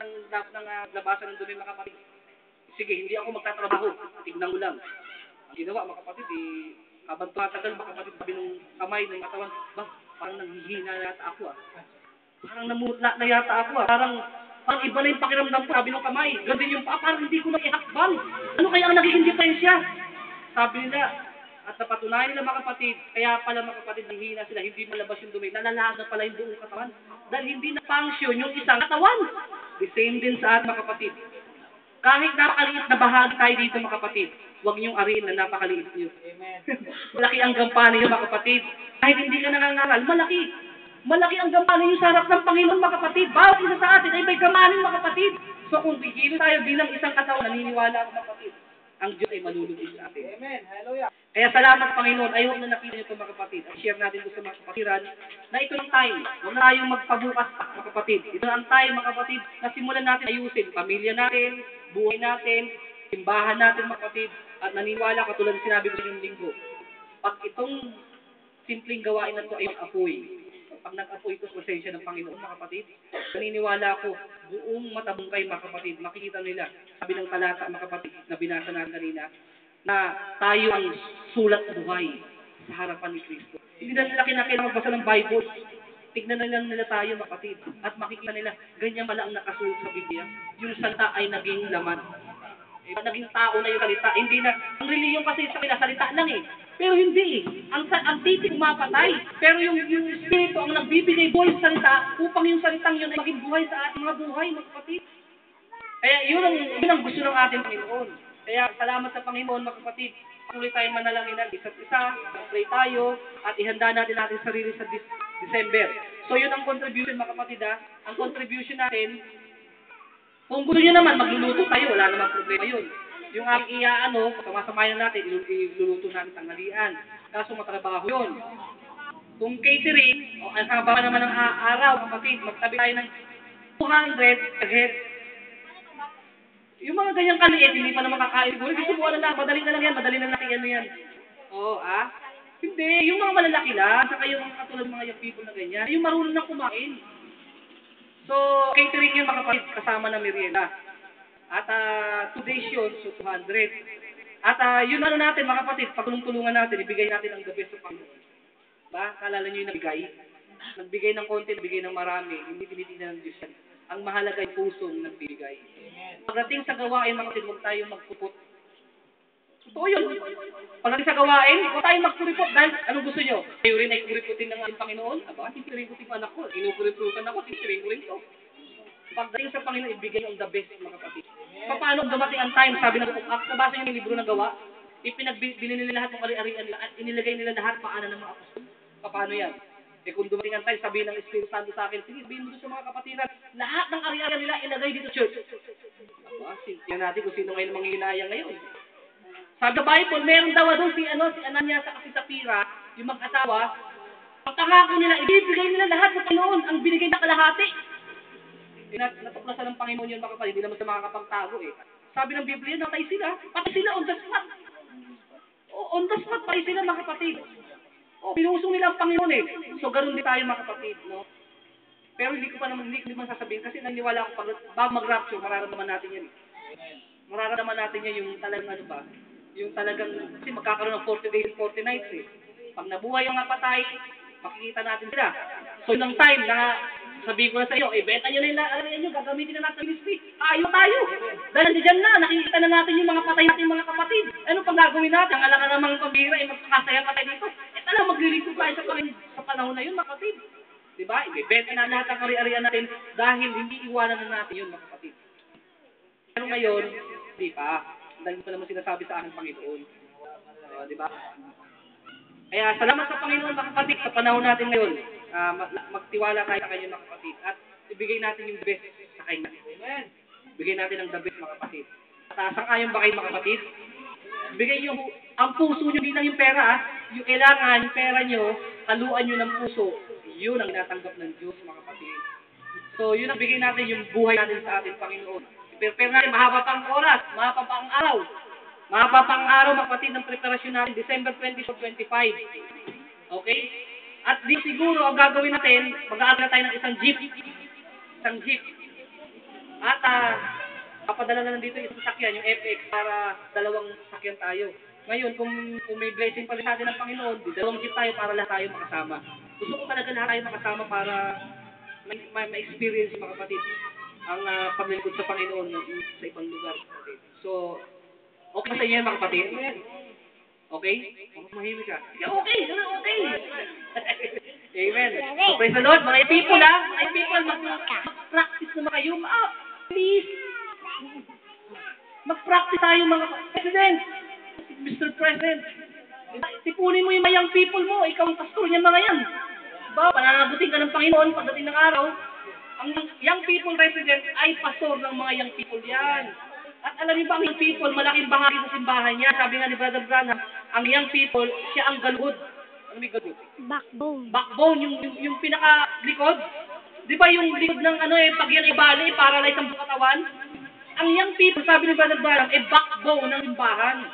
ng, ng, ng uh, labasan ng dumi mga kapatid. Sige, hindi ako magtatrabaho. Tignan mo lang. Ang ginawa mga kapatid, eh, habang tumatagal mga kapatid, sabi ng kamay ng katawan, ba, parang nanghihina yata ako ah. Parang namutla na yata ako ah. Parang, parang iba na yung pakiramdam ko, sabi ng kamay. Din yung paa, parang hindi ko na ihakbal. Ano kaya ang nagiging diferensya? Sabi nila, at napatunayan nila mga kapatid, kaya pala mga kapatid, hihina sila, hindi malabas yung dumi, nalalaga pala yung buong katawan. Dahil hindi na function yung isang katawan. The same din sa ating mga kapatid. Kahit napakaliit na bahagi tayo dito mga kapatid, huwag niyong ariin na napakaliit niyo. Amen. malaki ang gampanin niyo mga kapatid. Kahit hindi ka nangangaral, malaki. Malaki ang gampanin niyo sa harap ng Panginoon mga kapatid. Bawat isa sa atin ay may gamanin mga kapatid. So kung bigilo tayo bilang isang katawan, naniniwala ako mga kapatid, ang Diyos ay malulugod sa atin. Amen. Hallelujah. Kaya salamat Panginoon. Hope na nakita niyo ito mga kapatid. At share natin ito sa mga kapatiran na ito ang time. Huwag na tayong magpabukas mga kapatid. Ito ang time mga kapatid na simulan natin ayusin pamilya natin, buhay natin, simbahan natin mga kapatid. At naniniwala katulad ng sinabi ko sa linggo. Pag itong simpleng gawain na ito ay apoy. Pag nag-apoy ito, pasensya ng Panginoon mga kapatid. Naniniwala ako, buong matabong kayo mga kapatid, makikita nila. Sabi ng talata mga kapatid na binasa natin kanina, na tayo ang sulat buhay sa harapan ni Kristo. Hindi na nila kinakailangan magbasa ng Bible. Tignan na lang nila tayo, mga kapatid. At makikita nila, ganyan pala ang nakasulat sa Biblia. Yung salita ay naging laman. Eh, naging tao na yung salita. Hindi na, ang reliyon kasi sa kanila, salita lang eh. Pero hindi eh. Ang, ang titik umapatay. Pero yung, yung Espiritu ang nagbibigay buhay sa salita upang yung salitang yun ay maging buhay sa ating mga buhay, mga kapatid. Kaya yun ang, yun ang gusto ng ating Panginoon. Kaya salamat sa Panginoon, mga kapatid. Tuloy tayong manalangin ng isa't isa, pray tayo, at ihanda natin natin sarili sa Dis- December. So yun ang contribution, mga kapatid ha. Ang contribution natin, kung gusto nyo naman, magluluto tayo, wala namang problema yun. Yung aking iya, ano, kamasamayan natin, ilul- iluluto natin tanghalian. Kaso matrabaho yun. Kung catering, o ang haba naman ng araw, kapatid, magtabi tayo ng 200 per head. Yung mga ganyang kaliit, hindi pa naman kakain. Siguro gusto mo na lang, madali na lang yan, madali na lang yan, ano yan. Oo, ah? Hindi, yung mga malalaki lang, saka yung mga katulad mga young people na ganyan, yung marunong na kumain. So, catering yun mga kapatid, kasama na merienda. At uh, two days yun, so 200. At ah, yun ano natin mga kapatid, pagtulong-tulungan natin, ibigay natin ang the best sa Panginoon. Ba? Kalala nyo yung nagbigay? Nagbigay ng konti, nagbigay ng marami, hindi tinitingnan ng Diyos yan. Ang mahalaga ay pusong nagbibigay. Pagdating sa gawain, mga kapatid, huwag tayong magpupot. Totoo yun. Pagdating sa gawain, huwag tayong magpuripot. Dahil, anong gusto nyo? Kayo rin ay puriputin ng ating Panginoon? Aba, titirin ko anak ko. Inupuriputan ako, titirin ko rin to. Pagdating sa Panginoon, ibigay ang the best, mga kapatid. Paano dumating ang time, sabi ng Acts, nabasa nyo yung libro ng gawa, ipinagbili nila lahat ng ari-arian nila at inilagay nila lahat paano ng mga apostol. Paano yan? Eh kung dumating ang time, sabihin ng Espiritu Santo sa akin, sige, sabihin mo sa mga kapatiran, lahat ng ari-arian nila ilagay dito church. Aba, tingnan natin kung sino ngayon manghihinayang ngayon. Sabi sa Bible, meron daw doon si, ano, si Ananias at si Sapira, yung mag-asawa, pagkangako nila, ibibigay nila lahat sa Panginoon, ang binigay na kalahati. Eh, nat natuklasan ng Panginoon yun mga kapatid, hindi naman sa makakapagtago eh. Sabi ng Biblia, natay sila, patay sila on the spot. O, on the spot, patay sila mga kapatid. O, pinusong nila ang Panginoon eh. So, ganun din tayo mga kapatid, no? Pero hindi ko pa naman, hindi ko naman sasabihin kasi naniniwala ako pag bago mag-rapture, mararamdaman natin yan eh. Mararamdaman natin yan yung talagang ano ba, yung talagang, kasi magkakaroon ng 40 days and 40 nights eh. Pag nabuhay yung napatay, makikita natin sila. So, nung time na sabihin ko na sa iyo, eh, beta nyo na yung ano nyo, gagamitin na natin ministry. Tayo tayo. Dahil nandiyan na, nakikita na natin yung mga patay natin mga kapatid. Ano pang gagawin natin? Ang alam namang pambira, eh, magkakasaya pa tayo dito. Maglilingkod tayo sa, Panginoon sa panahon na yun, mga kapatid. Diba? Ibebenta na lahat ang ari-arian natin dahil hindi iwanan na natin yun, mga kapatid. Pero ngayon, di pa. Dahil pa naman sinasabi sa aking Panginoon. Uh, di ba? Kaya salamat sa Panginoon mga kapatid sa panahon natin ngayon. Mag- magtiwala tayo sa kanya mga kapatid at ibigay natin yung best sa kanya. Amen. Bigay natin ang the best mga kapatid. At sang-ayon ba kayo mga kapatid? Bigay yung ang puso nyo, hindi lang yung pera ah. Yung kailangan, yung pera nyo, haluan nyo ng puso. Yun ang natanggap ng Diyos mga kapatid. So, yun ang bigay natin yung buhay natin sa ating Panginoon. Prepare natin, mahaba pa ang oras, mahaba pa ang araw. Mahaba pa ang araw, mga kapatid, ng preparasyon natin, December 24, 25. Okay? At di siguro, ang gagawin natin, mag-aaral tayo ng isang jeep. Isang jeep. At nakapadala na nandito yung sasakyan, yung FX, para dalawang sasakyan tayo. Ngayon, kung, kung may blessing pa rin natin ng Panginoon, dalawang jeep tayo para lahat tayo makasama. Gusto ko talaga lahat tayo makasama para may, may, may experience mga kapatid ang uh, paglilingkod sa Panginoon sa ibang lugar. So, okay sa inyo mga kapatid? Okay? Oh, mahimik ka. Yeah, okay, ganun, okay. Amen. So, praise the Lord. Mga people, ha? Mga people, mag- mag-practice naman kayo. Ah, please. Mag-practice tayo, mga President. Mr. President. Tipunin mo yung mayang people mo. Ikaw ang pastor niya mga yan. Diba? Pananagutin ka ng Panginoon pagdating ng araw. Ang young people resident ay pastor ng mga young people yan. At alam niyo ba ang young people, malaking bahagi sa simbahan niya. Sabi nga ni Brother Branham, ang young people, siya ang galud. Ano may galud? Backbone. Backbone, yung, yung, yung pinaka-likod. Di ba yung likod ng ano eh, pag yan ibali, paralyze ang katawan? Ang young people, sabi ni Brother Branham, eh backbone ng simbahan.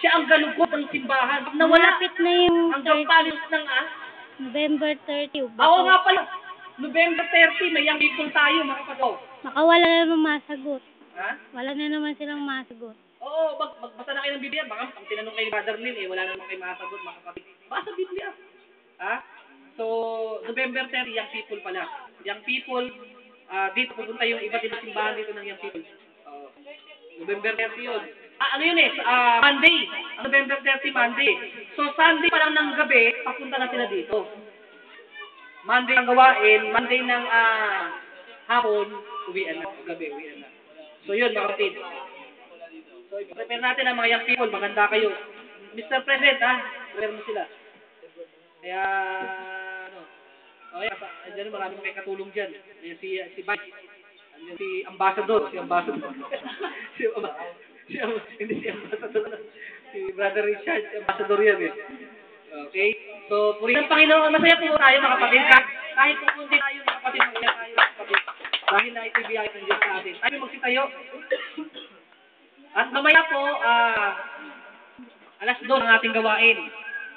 Siya ang galugod ng simbahan. Nawala, Malapit na yung 30, palos ng ah, November 30. ako nga pala, November 30, may young people tayo, mga kapato. Baka wala na naman masagot. Ha? Wala na naman silang masagot. Oo, mag magbasa na kayo ng Biblia. Baka ang tinanong kay Brother Neil, eh, wala naman kayo masagot, mga kapatid. Basa Biblia. Ha? So, November 30, young people pala. Young people, ah dito pupunta yung iba't ibang simbahan dito ng young people. November 30 yun. Ah, ano yun eh? Ah, Monday. November 30, Monday. So, Sunday pa lang ng gabi, papunta na sila dito. Monday ang gawain, Monday ng ah, hapon, uwian na. Gabi, uwian na. So, yun, mga kapatid. So, prepare natin ang mga young people. Maganda kayo. Mr. President, ha? Prepare mo sila. Kaya, ano, oh, yeah, andyan maraming may katulong dyan. Si, si Vice. Si Ambassador. Si Ambassador. si, Amba- si, Am- hindi si Ambassador. Si Brother Richard. Si Ambassador yan eh. Okay? So, purihin ng Panginoon. Masaya po tayo mga kapatid. Kahit, kahit pupunti tayo mga kapatid. Masaya tayo mga kapatid. Dahil na ito biyaya ng Diyos sa atin. Tayo magsitayo. At mamaya po, ah, alas 2 ang ating gawain.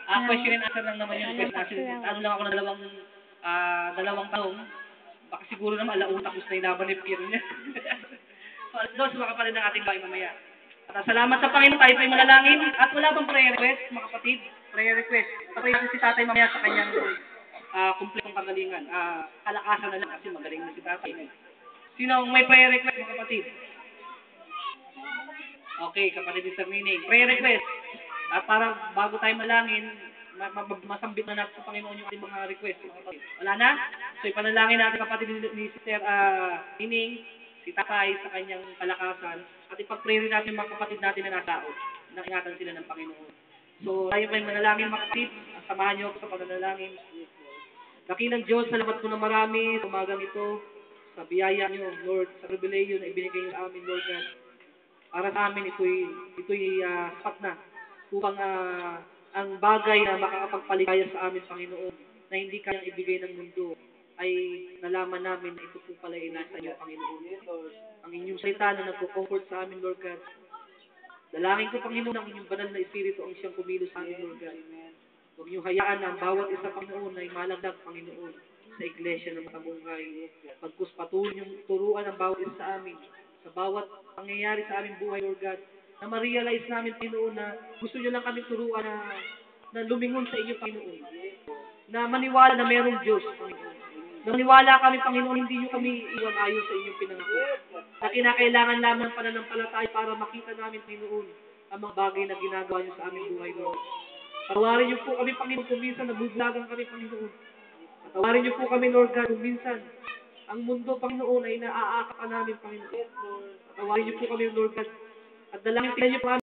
Ah, question and answer lang naman yun. Question. Ano lang ako ng dalawang, ah, dalawang tanong. Baka siguro naman alauna tapos na yung laban ni Pierre niya. so, alas 2 mga kapatid ng ating gawain mamaya. At salamat sa Panginoon, tayo po'y manalangin. At wala bang prayer request, mga kapatid? Prayer request. Tapos natin si tatay mamaya sa kanyang ah, kumpletong kagalingan. Ah, kalakasan na lang kasi magaling na si tatay. Sino ang may prayer request, mga kapatid? Okay, kapatid Sir Nining. Prayer request. At para bago tayo malangin, ma- ma- masambit na natin sa Panginoon yung ating mga request. Wala na? So ipanalangin natin kapatid ni, ni Sister ah, Nining, si Tatay sa kanyang kalakasan. At ipag-pray rin natin mga kapatid natin na nasa out. Na ingatan sila ng Panginoon. So tayo pa yung manalangin mga kapatid. Samahan niyo ako sa panalangin. Dakilang Diyos, salamat po na marami sa umagang ito sa biyaya niyo, Lord, sa revelation na ibinigay niyo sa amin, Lord God para sa amin ito'y ito'y ah, sapat na upang ah, ang bagay na makakapagpaligaya sa amin Panginoon na hindi kayang ibigay ng mundo ay nalaman namin na ito po pala ay nasa iyo Panginoon. Ang inyong salita na nagko-comfort sa amin Lord God. Dalangin ko Panginoon ang inyong banal na espiritu ang siyang kumilos sa amin Lord God. Huwag niyong hayaan na ang bawat isa Panginoon ay malagdag Panginoon sa iglesia ng matabungay. Pagkus patuloy niyong turuan ang bawat isa sa amin sa bawat pangyayari sa aming buhay, Lord God, na ma-realize namin, Panginoon, na gusto niyo lang kami turuan na, na lumingon sa iyo, Panginoon. Na maniwala na mayroong Diyos, Panginoon. Na maniwala kami, Panginoon, hindi niyo kami iwan ayon sa inyong pinangako. Na kinakailangan lamang ng pananampalataya para makita namin, Panginoon, ang mga bagay na ginagawa niyo sa aming buhay, Lord. Patawarin niyo po kami, Panginoon, kung minsan nabublagan kami, Panginoon. Patawarin niyo po kami, Lord God, kung minsan ang mundo, Panginoon, ay naaakap namin, Panginoon. Patawarin niyo po kami, Lord God. At dalangin po kami